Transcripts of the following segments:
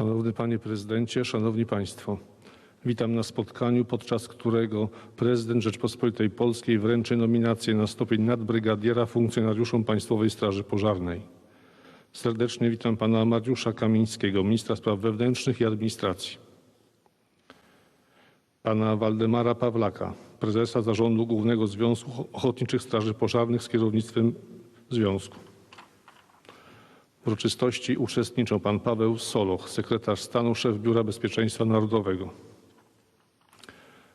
Szanowny Panie Prezydencie, Szanowni Państwo. Witam na spotkaniu, podczas którego prezydent Rzeczpospolitej Polskiej wręczy nominację na stopień nadbrygadiera funkcjonariuszom Państwowej Straży Pożarnej. Serdecznie witam pana Mariusza Kamińskiego, ministra spraw wewnętrznych i administracji. Pana Waldemara Pawlaka, prezesa Zarządu Głównego Związku Ochotniczych Straży Pożarnych z kierownictwem związku. W uroczystości uczestniczą pan Paweł Soloch, sekretarz stanu, szef Biura Bezpieczeństwa Narodowego.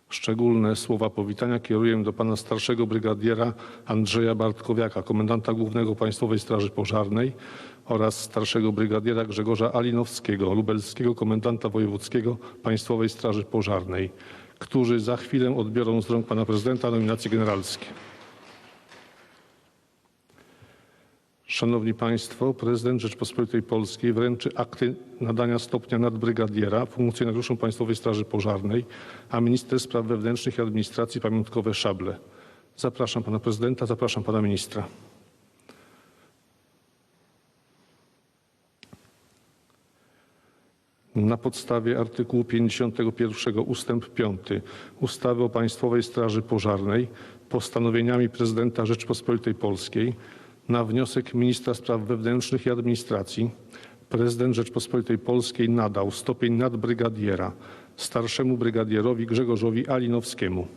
Szczególne słowa powitania kieruję do pana starszego brygadiera Andrzeja Bartkowiaka, komendanta głównego Państwowej Straży Pożarnej oraz starszego brygadiera Grzegorza Alinowskiego, lubelskiego komendanta wojewódzkiego Państwowej Straży Pożarnej, którzy za chwilę odbiorą z rąk pana prezydenta nominacje generalskie. Szanowni Państwo, prezydent Rzeczpospolitej Polskiej wręczy akty nadania stopnia nadbrygadiera funkcjonariuszom Państwowej Straży Pożarnej, a minister spraw wewnętrznych i administracji pamiątkowe szable. Zapraszam pana prezydenta, zapraszam pana ministra. Na podstawie artykułu 51 ustęp 5 ustawy o Państwowej Straży Pożarnej postanowieniami prezydenta Rzeczpospolitej Polskiej na wniosek ministra spraw wewnętrznych i administracji prezydent Rzeczpospolitej Polskiej nadał stopień nadbrygadiera starszemu brygadierowi Grzegorzowi Alinowskiemu.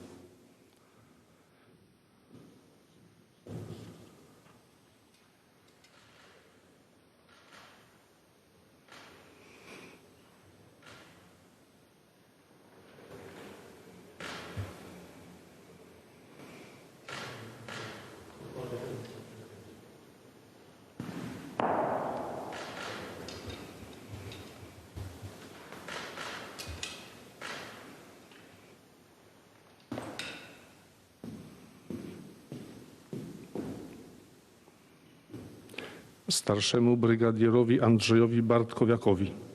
Starszemu brygadierowi Andrzejowi Bartkowiakowi.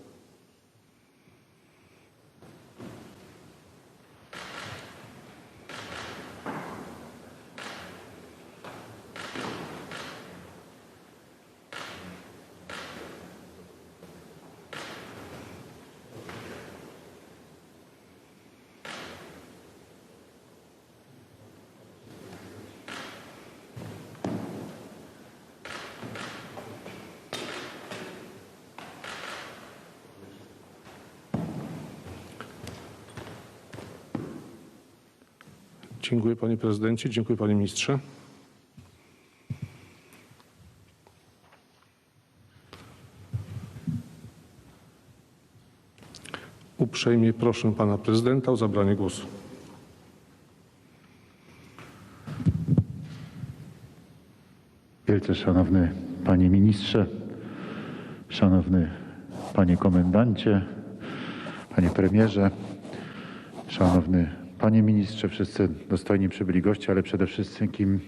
Dziękuję panie prezydencie, dziękuję panie ministrze. Uprzejmie proszę pana prezydenta o zabranie głosu. Wielce szanowny panie ministrze, szanowny panie komendancie, panie premierze, szanowny panie ministrze, wszyscy dostojni przybyli goście, ale przede wszystkim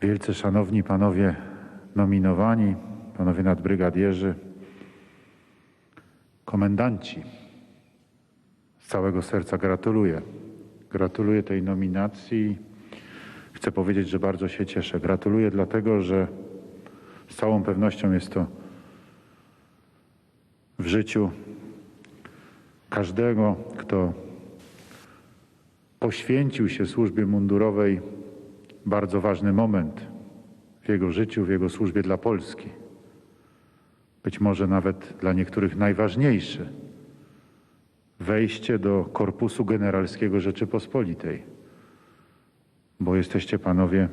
wielce szanowni panowie nominowani, panowie nadbrygadierzy, komendanci. Z całego serca gratuluję. Gratuluję tej nominacji. Chcę powiedzieć, że bardzo się cieszę. Gratuluję dlatego, że z całą pewnością jest to w życiu każdego, kto poświęcił się służbie mundurowej, bardzo ważny moment w jego życiu, w jego służbie dla Polski. Być może nawet dla niektórych najważniejszy. Wejście do Korpusu Generalskiego Rzeczypospolitej bo jesteście panowie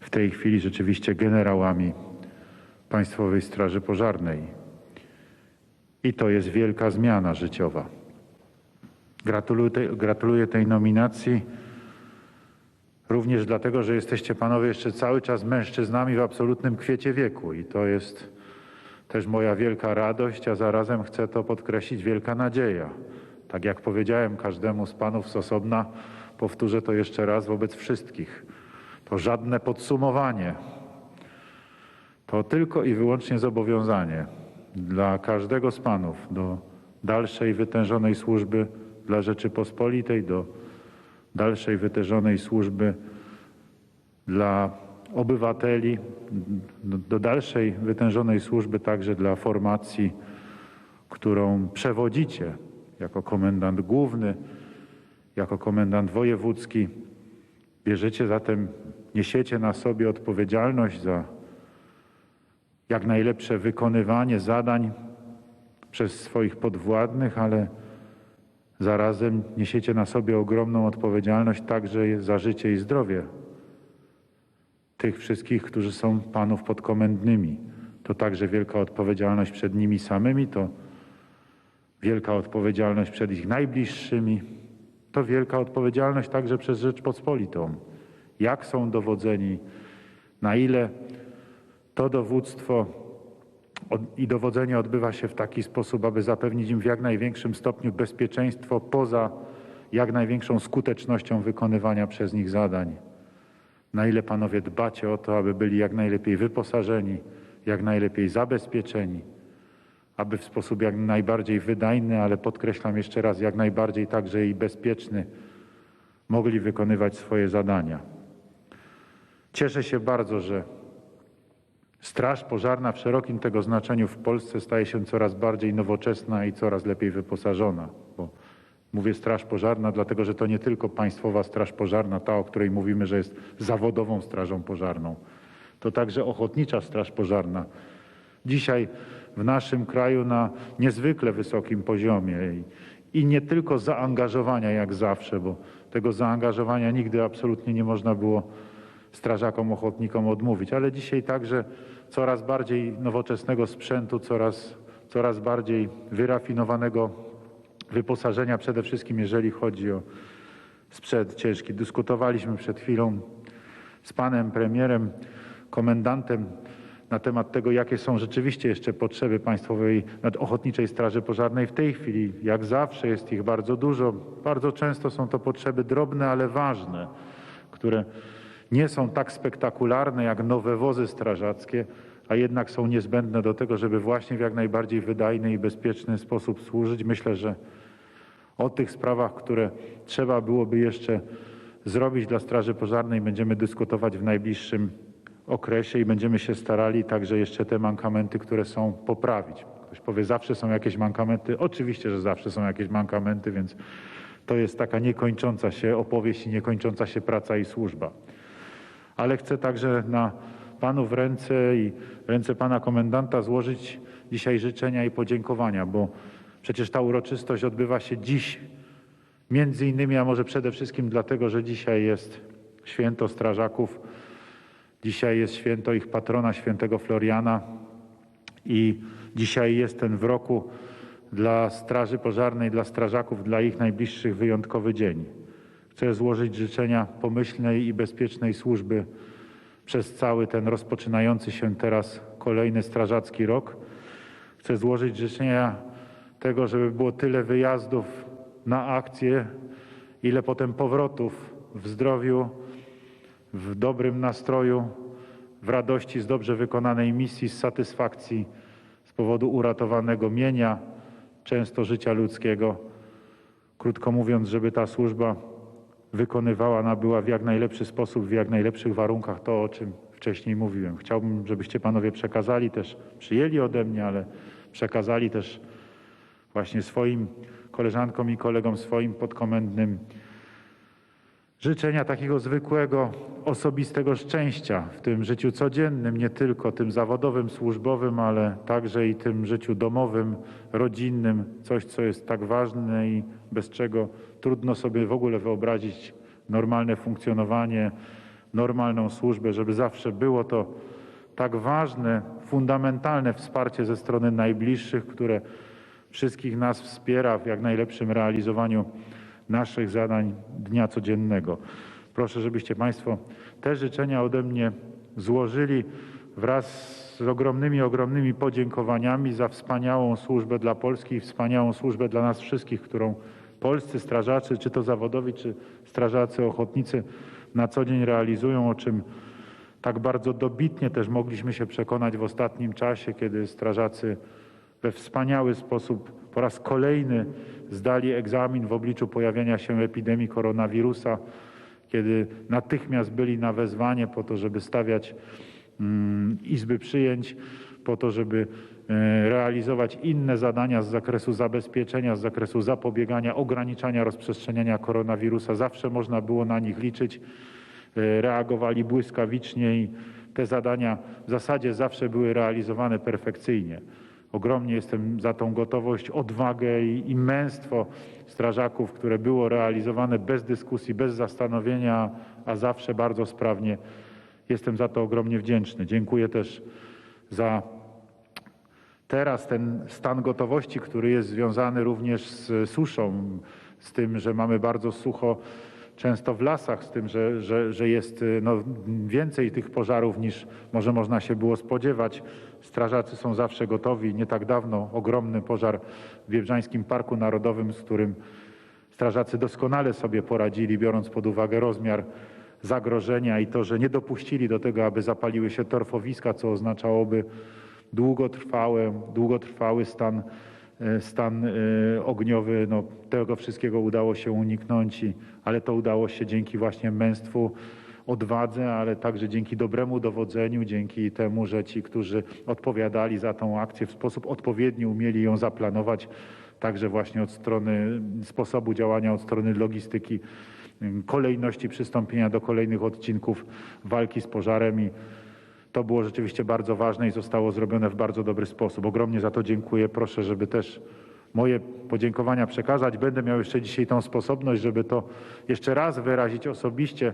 w tej chwili rzeczywiście generałami Państwowej Straży Pożarnej. I to jest wielka zmiana życiowa. Gratuluję tej, gratuluję tej nominacji również dlatego, że jesteście panowie jeszcze cały czas mężczyznami w absolutnym kwiecie wieku i to jest też moja wielka radość, a zarazem chcę to podkreślić wielka nadzieja. Tak jak powiedziałem każdemu z panów z osobna, powtórzę to jeszcze raz wobec wszystkich. To żadne podsumowanie. To tylko i wyłącznie zobowiązanie dla każdego z panów do dalszej wytężonej służby dla Rzeczypospolitej, do dalszej wytężonej służby dla obywateli, do dalszej wytężonej służby także dla formacji którą przewodzicie jako komendant główny, jako komendant wojewódzki. Bierzecie zatem, niesiecie na sobie odpowiedzialność za jak najlepsze wykonywanie zadań przez swoich podwładnych, ale zarazem niesiecie na sobie ogromną odpowiedzialność także za życie i zdrowie tych wszystkich, którzy są panów podkomendnymi. To także wielka odpowiedzialność przed nimi samymi, to wielka odpowiedzialność przed ich najbliższymi, to wielka odpowiedzialność także przez Rzeczpospolitą. Jak są dowodzeni, na ile to dowództwo i dowodzenie odbywa się w taki sposób, aby zapewnić im w jak największym stopniu bezpieczeństwo poza jak największą skutecznością wykonywania przez nich zadań. Na ile panowie dbacie o to, aby byli jak najlepiej wyposażeni, jak najlepiej zabezpieczeni, aby w sposób jak najbardziej wydajny, ale podkreślam jeszcze raz, jak najbardziej także i bezpieczny, mogli wykonywać swoje zadania. Cieszę się bardzo, że Straż Pożarna w szerokim tego znaczeniu w Polsce staje się coraz bardziej nowoczesna i coraz lepiej wyposażona. Bo mówię Straż Pożarna, dlatego że to nie tylko Państwowa Straż Pożarna, ta, o której mówimy, że jest zawodową Strażą Pożarną. To także Ochotnicza Straż Pożarna. Dzisiaj w naszym kraju na niezwykle wysokim poziomie i, i nie tylko zaangażowania jak zawsze, bo tego zaangażowania nigdy absolutnie nie można było strażakom ochotnikom odmówić, ale dzisiaj także coraz bardziej nowoczesnego sprzętu, coraz, coraz bardziej wyrafinowanego wyposażenia, przede wszystkim jeżeli chodzi o sprzęt ciężki. Dyskutowaliśmy przed chwilą z panem premierem, komendantem na temat tego, jakie są rzeczywiście jeszcze potrzeby Państwowej Ochotniczej Straży Pożarnej w tej chwili. Jak zawsze jest ich bardzo dużo. Bardzo często są to potrzeby drobne, ale ważne, które nie są tak spektakularne jak nowe wozy strażackie, a jednak są niezbędne do tego, żeby właśnie w jak najbardziej wydajny i bezpieczny sposób służyć. Myślę, że o tych sprawach, które trzeba byłoby jeszcze zrobić dla Straży Pożarnej, będziemy dyskutować w najbliższym okresie i będziemy się starali także jeszcze te mankamenty, które są, poprawić. Ktoś powie, zawsze są jakieś mankamenty. Oczywiście, że zawsze są jakieś mankamenty, więc to jest taka niekończąca się opowieść i niekończąca się praca i służba. Ale chcę także na Panów ręce i ręce Pana Komendanta złożyć dzisiaj życzenia i podziękowania, bo przecież ta uroczystość odbywa się dziś, między innymi, a może przede wszystkim dlatego, że dzisiaj jest święto strażaków, dzisiaj jest święto ich patrona, świętego Floriana i dzisiaj jest ten w roku dla Straży Pożarnej, dla strażaków, dla ich najbliższych wyjątkowy dzień. Chcę złożyć życzenia pomyślnej i bezpiecznej służby przez cały ten rozpoczynający się teraz kolejny strażacki rok. Chcę złożyć życzenia tego, żeby było tyle wyjazdów na akcje, ile potem powrotów w zdrowiu, w dobrym nastroju, w radości z dobrze wykonanej misji, z satysfakcji z powodu uratowanego mienia, często życia ludzkiego. Krótko mówiąc, żeby ta służba wykonywała, nabyła w jak najlepszy sposób, w jak najlepszych warunkach to, o czym wcześniej mówiłem. Chciałbym, żebyście panowie przekazali też, przyjęli ode mnie, ale przekazali też właśnie swoim koleżankom i kolegom, swoim podkomendnym życzenia takiego zwykłego, osobistego szczęścia w tym życiu codziennym, nie tylko tym zawodowym, służbowym, ale także i tym życiu domowym, rodzinnym, coś, co jest tak ważne i bez czego trudno sobie w ogóle wyobrazić normalne funkcjonowanie, normalną służbę, żeby zawsze było to tak ważne, fundamentalne wsparcie ze strony najbliższych, które wszystkich nas wspiera w jak najlepszym realizowaniu naszych zadań dnia codziennego. Proszę, żebyście Państwo te życzenia ode mnie złożyli wraz z ogromnymi, ogromnymi podziękowaniami za wspaniałą służbę dla Polski i wspaniałą służbę dla nas wszystkich, którą polscy strażacy, czy to zawodowi, czy strażacy ochotnicy na co dzień realizują, o czym tak bardzo dobitnie też mogliśmy się przekonać w ostatnim czasie, kiedy strażacy we wspaniały sposób po raz kolejny zdali egzamin w obliczu pojawienia się epidemii koronawirusa, kiedy natychmiast byli na wezwanie po to, żeby stawiać mm, izby przyjęć, po to, żeby realizować inne zadania z zakresu zabezpieczenia, z zakresu zapobiegania, ograniczania rozprzestrzeniania koronawirusa. Zawsze można było na nich liczyć. E, Reagowali błyskawicznie i te zadania w zasadzie zawsze były realizowane perfekcyjnie. Ogromnie jestem za tą gotowość, odwagę i, i męstwo strażaków, które było realizowane bez dyskusji, bez zastanowienia, a zawsze bardzo sprawnie. Jestem za to ogromnie wdzięczny. Dziękuję też za teraz ten stan gotowości, który jest związany również z suszą, z tym, że mamy bardzo sucho często w lasach, z tym, że, że, że jest y, no, więcej tych pożarów niż może można się było spodziewać. Strażacy są zawsze gotowi. Nie tak dawno ogromny pożar w Biebrzańskim Parku Narodowym, z którym strażacy doskonale sobie poradzili, biorąc pod uwagę rozmiar zagrożenia i to, że nie dopuścili do tego, aby zapaliły się torfowiska, co oznaczałoby długotrwałe, długotrwały stan, e, stan e, ogniowy. No, tego wszystkiego udało się uniknąć, i, ale to udało się dzięki właśnie męstwu, odwadze, ale także dzięki dobremu dowodzeniu, dzięki temu, że ci, którzy odpowiadali za tą akcję w sposób odpowiedni, umieli ją zaplanować, także właśnie od strony sposobu działania, od strony logistyki, kolejności przystąpienia do kolejnych odcinków walki z pożarem i to było rzeczywiście bardzo ważne i zostało zrobione w bardzo dobry sposób. Ogromnie za to dziękuję. Proszę, żeby też moje podziękowania przekazać. Będę miał jeszcze dzisiaj tą sposobność, żeby to jeszcze raz wyrazić osobiście,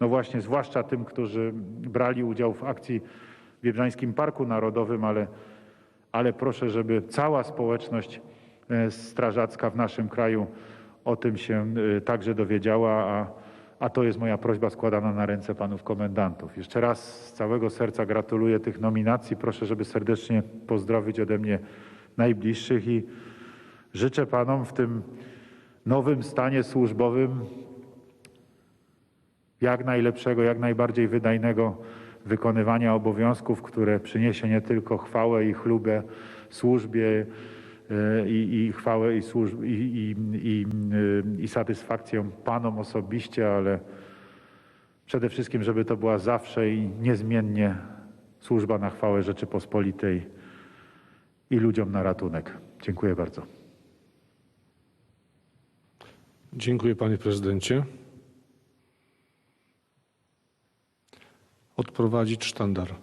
no właśnie, zwłaszcza tym, którzy brali udział w akcji w Biebrzańskim Parku Narodowym, ale, ale proszę, żeby cała społeczność e, strażacka w naszym kraju o tym się e, także dowiedziała, a, a to jest moja prośba składana na ręce panów komendantów. Jeszcze raz z całego serca gratuluję tych nominacji. Proszę, żeby serdecznie pozdrowić ode mnie najbliższych i życzę panom w tym nowym stanie służbowym jak najlepszego, jak najbardziej wydajnego wykonywania obowiązków, które przyniesie nie tylko chwałę i chlubę służbie i, i chwałę i, służb, i, i, i, satysfakcję panom osobiście, ale przede wszystkim, żeby to była zawsze i niezmiennie służba na chwałę Rzeczypospolitej i ludziom na ratunek. Dziękuję bardzo. Dziękuję panie prezydencie. Odprowadzić sztandar.